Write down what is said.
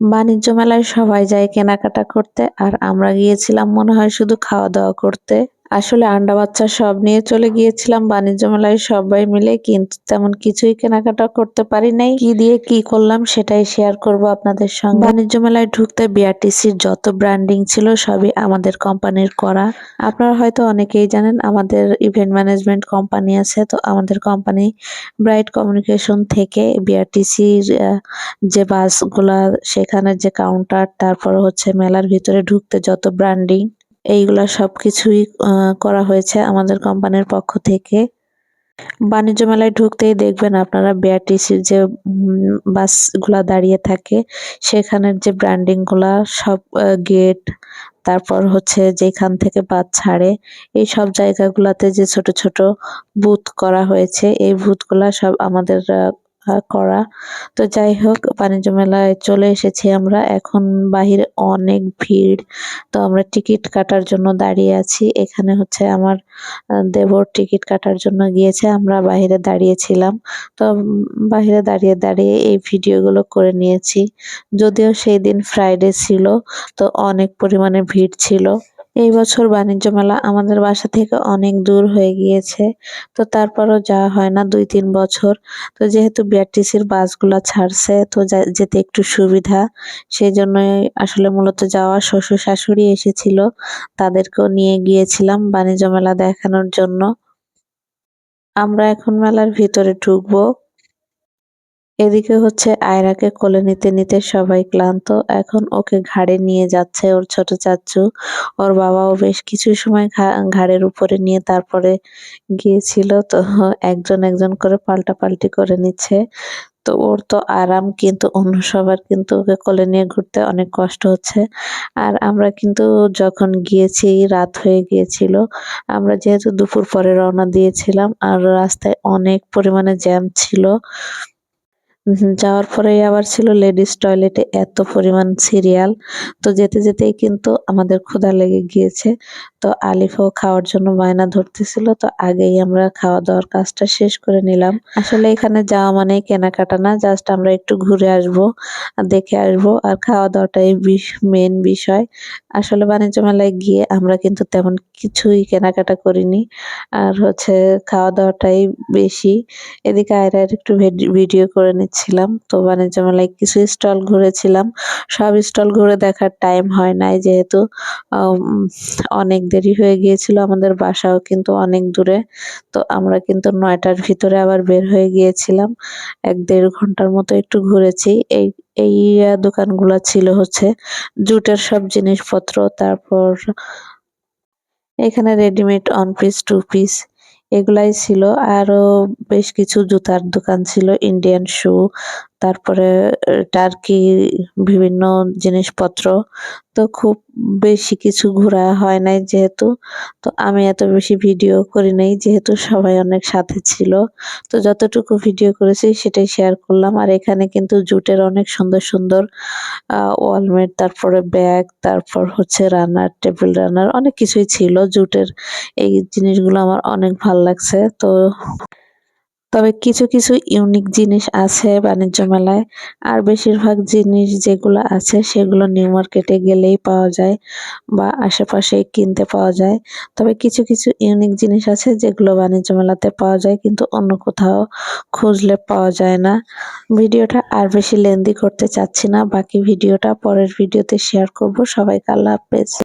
বাণিজ্য মেলায় সবাই যায় কেনাকাটা করতে, আর আমরা গিয়েছিলাম মনে হয় শুধু খাওয়া দাওয়া করতে। আসলে আন্ডা বাচ্চা সব নিয়ে চলে গিয়েছিলাম, বাণিজ্য মেলায় সবাই মিলে, কিন্তু তেমন কিছুই কেনাকাটা করতে পারি নাই। কি দিয়ে কি করলাম সেটাই শেয়ার করব আপনাদের সঙ্গে। বাণিজ্য মেলায় ঢুকতে বিআরটিসির যত ব্র্যান্ডিং ছিল সবই আমাদের কোম্পানির করা। আপনারা হয়তো অনেকেই জানেন, আমাদের ইভেন্ট ম্যানেজমেন্ট কোম্পানি আছে, তো আমাদের কোম্পানি ব্রাইট কমিউনিকেশন থেকে বিআরটিসির যে বাসগুলা, সেখানে যে কাউন্টার তারপর হচ্ছে মেলার ভিতরে ঢুকতে যত ব্র্যান্ডিং এইগুলা সব কিছুই করা হয়েছে আমাদের কোম্পানির পক্ষ থেকে। বাণিজ্য মেলায় ঢুকতেই দেখবেন আপনারা বিআরটিসির যে বাসগুলা দাঁড়িয়ে থাকে, সেখানের যে ব্র্যান্ডিংগুলা সব গেট, তারপর হচ্ছে যেখান থেকে বাস ছাড়ে, এই সব জায়গাগুলাতে যে ছোট ছোট বুথ করা হয়েছে, এই বুথগুলা সব আমাদের করা। তো যাই হোক, বাণিজ্য মেলায় চলে এসেছি আমরা। এখন বাহিরে অনেক ভিড়। তো আমরা টিকিট কাটার জন্য দাঁড়িয়ে আছি। এখানে হচ্ছে আমার দেবর টিকিট কাটার জন্য গিয়েছে। আমরা বাহিরে দাঁড়িয়েছিলাম। তো বাহিরে দাঁড়িয়ে দাঁড়িয়ে এই ভিডিওগুলো করে নিয়েছি। যদিও সেই দিন ফ্রাইডে ছিল, তো অনেক পরিমাণে ভিড় ছিল। এই বছর বাণিজ্য মেলা আমাদের বাসা থেকে অনেক দূর হয়ে গিয়েছে, তো তারপরও যাওয়া হয় না দুই তিন বছর। তো যেহেতু বিআরটিসির বাসগুলা ছাড়ছে, তো যেতে একটু সুবিধা। সেই জন্যই আসলে মূলত যাওয়া শ্বশুর শাশুড়ি এসেছিল, তাদেরকেও নিয়ে গিয়েছিলাম বাণিজ্য মেলা দেখানোর জন্য। আমরা এখন মেলার ভিতরে ঢুকবো। এদিকে হচ্ছে আয়রাকে কোলে নিতে নিতে সবাই ক্লান্ত। এখন ওকে ঘাড়ে নিয়ে যাচ্ছে ওর ছোট চাচু। ওর বাবাও বেশ কিছু সময় ঘাড়ের উপরে নিয়ে তারপরে গিয়েছিল। তো একজন একজন করে পাল্টা পাল্টি করে নিচ্ছে। তো ওর তো আরাম, কিন্তু অন্য সবার কিন্তু ওকে কোলে নিয়ে ঘুরতে অনেক কষ্ট হচ্ছে। আর আমরা কিন্তু যখন গিয়েছি, রাত হয়ে গিয়েছিল, আমরা যেহেতু দুপুর পরে রওনা দিয়েছিলাম, আর রাস্তায় অনেক পরিমাণে জ্যাম ছিল। যাওয়ার পরেই আবার ছিল লেডিস টয়লেটে এত পরিমাণ সিরিয়াল। তো যেতে যেতেই কিন্তু আমাদের ক্ষুধা লেগে গিয়েছে। তো আলিফও খাওয়ার জন্য বায়না ধরতেছিল। তো আগেই আমরা খাওয়া দাওয়ার কাজটা শেষ করে নিলাম। আসলে এখানে যাওয়া মানে কেনাকাটা না, জাস্ট আমরা একটু ঘুরে আসব, দেখে আসব। আর খাওয়া দাওয়াটাই মেন বিষয়। আসলে বাণিজ্য মেলায় গিয়ে আমরা কিন্তু তেমন কিছুই কেনাকাটা করিনি। আর হচ্ছে খাওয়া দাওয়াটাই বেশি। এদিকে আয়রার একটু ভিডিও করে নিচ্ছিলাম তো বাণিজ্য মেলায় কিছু স্টল ঘুরেছিলাম। সব স্টল ঘুরে দেখার টাইম হয় নাই যেহেতু অনেক দেরি হয়ে গিয়েছিল আমাদের বাসাও কিন্তু অনেক দূরে। তো আমরা কিন্তু নয়টার ভিতরে আবার বের হয়ে গিয়েছিলাম। এক দেড় ঘণ্টার মতো একটু ঘুরেছি। এই এই দোকানগুলো ছিল হচ্ছে জুটের সব জিনিসপত্র, তারপর এখানে readymade one piece two piece এগুলাই ছিল। আরও বেশ কিছু জুতার দোকান ছিল ইন্ডিয়ান শু তারপরে টার্কি বিভিন্ন জিনিসপত্র। তো খুব বেশি কিছু ঘোরা হয় নাই যেহেতু। তো আমি এত বেশি ভিডিও করি নাই যেহেতু সবাই অনেক সাথে ছিল। তো যতটুকু ভিডিও করেছি সেটাই শেয়ার করলাম। আর এখানে কিন্তু জুটের অনেক সুন্দর সুন্দর ওয়ালমেট, তারপরে ব্যাগ, তারপর হচ্ছে রানার টেবিল রানার অনেক কিছুই ছিল। জুটের এই জিনিসগুলো আমার অনেক ভালো লাগছে। তো তবে কিছু কিছু ইউনিক জিনিস আছে বাণিজ্য মেলায়। আর বেশিরভাগ জিনিস যেগুলো আছে সেগুলো নিউ মার্কেটে গেলেই পাওয়া যায় বা আশেপাশে কিনতে পাওয়া যায়। তবে কিছু কিছু ইউনিক জিনিস আছে যেগুলো বাণিজ্য মেলাতে পাওয়া যায় কিন্তু অন্য কোথাও খুঁজলে পাওয়া যায় না। ভিডিওটা আর বেশি লেন্দি করতে চাচ্ছি না। বাকি ভিডিওটা পরের ভিডিওতে শেয়ার করব। সবাইকে আল্লাহ হাফেজ।